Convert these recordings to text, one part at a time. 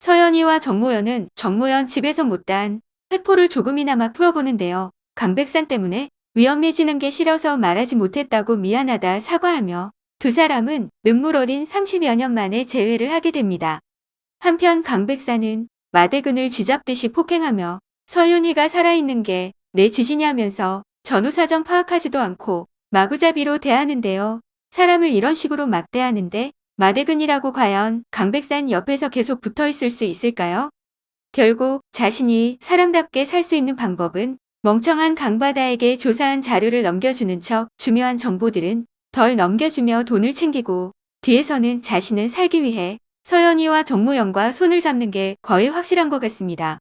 서연이와 정모연은 정모연 집에서 못다한 회포를 조금이나마 풀어보는데요. 강백산 때문에 위험해지는 게 싫어서 말하지 못했다고 미안하다 사과하며 두 사람은 눈물 어린 30여 년 만에 재회를 하게 됩니다. 한편 강백산은 마대근을 쥐잡듯이 폭행하며 서윤이가 살아있는 게 내 짓이냐면서 전후 사정 파악하지도 않고 마구잡이로 대하는데요. 사람을 이런 식으로 막대하는데 마대근이라고 과연 강백산 옆에서 계속 붙어 있을 수 있을까요? 결국 자신이 사람답게 살 수 있는 방법은 멍청한 강바다에게 조사한 자료를 넘겨주는 척 중요한 정보들은 덜 넘겨주며 돈을 챙기고 뒤에서는 자신은 살기 위해 서연이와 정모연과 손을 잡는 게 거의 확실한 것 같습니다.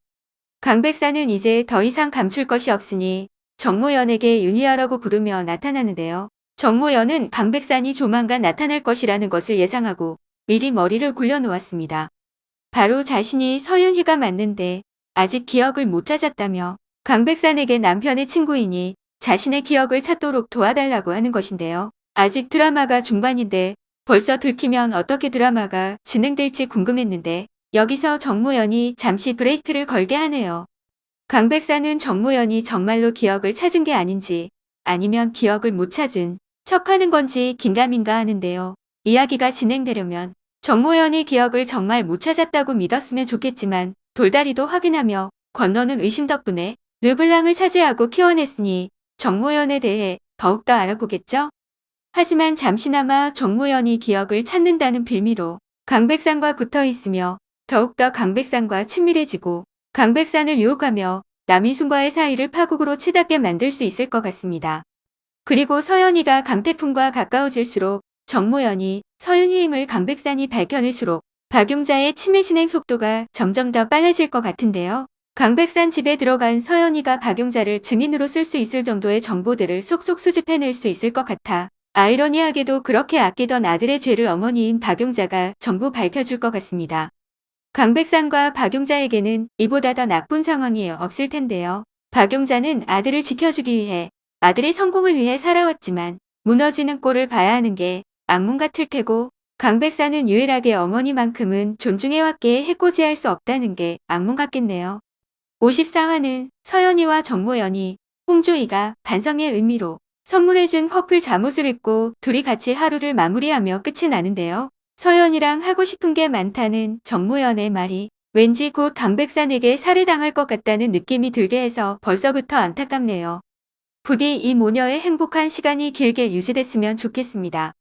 강백사는 이제 더 이상 감출 것이 없으니 정모연에게 윤희아라고 부르며 나타나는데요. 정모연은 강백산이 조만간 나타날 것이라는 것을 예상하고 미리 머리를 굴려놓았습니다. 바로 자신이 서윤희가 맞는데 아직 기억을 못 찾았다며 강백산에게 남편의 친구이니 자신의 기억을 찾도록 도와달라고 하는 것인데요. 아직 드라마가 중반인데 벌써 들키면 어떻게 드라마가 진행될지 궁금했는데 여기서 정모연이 잠시 브레이크를 걸게 하네요. 강백사는 정모연이 정말로 기억을 찾은 게 아닌지 아니면 기억을 못 찾은 척하는 건지 긴가민가 하는데요. 이야기가 진행되려면 정모연이 기억을 정말 못 찾았다고 믿었으면 좋겠지만 돌다리도 확인하며 건너는 의심 덕분에 르블랑을 차지하고 키워냈으니 정모연에 대해 더욱더 알아보겠죠? 하지만 잠시나마 정모연이 기억을 찾는다는 빌미로 강백산과 붙어 있으며 더욱더 강백산과 친밀해지고 강백산을 유혹하며 남인순과의 사이를 파국으로 치닫게 만들 수 있을 것 같습니다. 그리고 서연이가 강태풍과 가까워질수록 정모연이 서윤희 힘을 강백산이 밝혀낼수록 박용자의 치매 진행 속도가 점점 더 빨라질 것 같은데요. 강백산 집에 들어간 서연이가 박용자를 증인으로 쓸 수 있을 정도의 정보들을 속속 수집해낼 수 있을 것 같아 아이러니하게도 그렇게 아끼던 아들의 죄를 어머니인 박용자가 전부 밝혀줄 것 같습니다. 강백산과 박용자에게는 이보다 더 나쁜 상황이 없을 텐데요. 박용자는 아들을 지켜주기 위해 아들의 성공을 위해 살아왔지만 무너지는 꼴을 봐야 하는 게 악몽 같을 테고 강백산은 유일하게 어머니만큼은 존중해왔기에 해코지할 수 없다는 게 악몽 같겠네요. 54화는 서연이와 정모연이 홍조이가 반성의 의미로 선물해준 커플 잠옷을 입고 둘이 같이 하루를 마무리하며 끝이 나는데요. 서연이랑 하고 싶은 게 많다는 정모연의 말이 왠지 곧 강백산에게 살해당할 것 같다는 느낌이 들게 해서 벌써부터 안타깝네요. 부디 이 모녀의 행복한 시간이 길게 유지됐으면 좋겠습니다.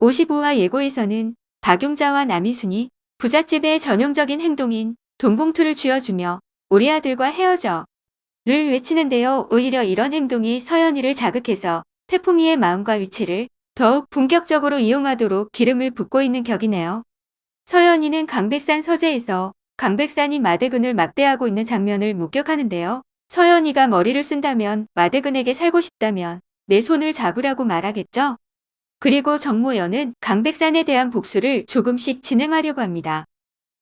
55화 예고에서는 박용자와 남이순이 부잣집의 전형적인 행동인 돈봉투를 쥐어주며 우리 아들과 헤어져 를 외치는데요. 오히려 이런 행동이 서연이를 자극해서 태풍이의 마음과 위치를 더욱 본격적으로 이용하도록 기름을 붓고 있는 격이네요. 서연이는 강백산 서재에서 강백산이 마대근을 막대하고 있는 장면을 목격하는데요. 서연이가 머리를 쓴다면 마대근에게 살고 싶다면 내 손을 잡으라고 말하겠죠? 그리고 정모연은 강백산에 대한 복수를 조금씩 진행하려고 합니다.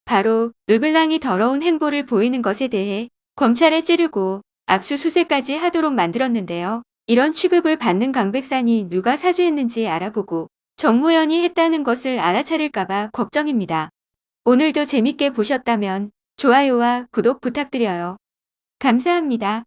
바로 르블랑이 더러운 행보를 보이는 것에 대해 검찰에 찌르고 압수수색까지 하도록 만들었는데요. 이런 취급을 받는 강백산이 누가 사주했는지 알아보고 정모연이 했다는 것을 알아차릴까봐 걱정입니다. 오늘도 재밌게 보셨다면 좋아요와 구독 부탁드려요. 감사합니다.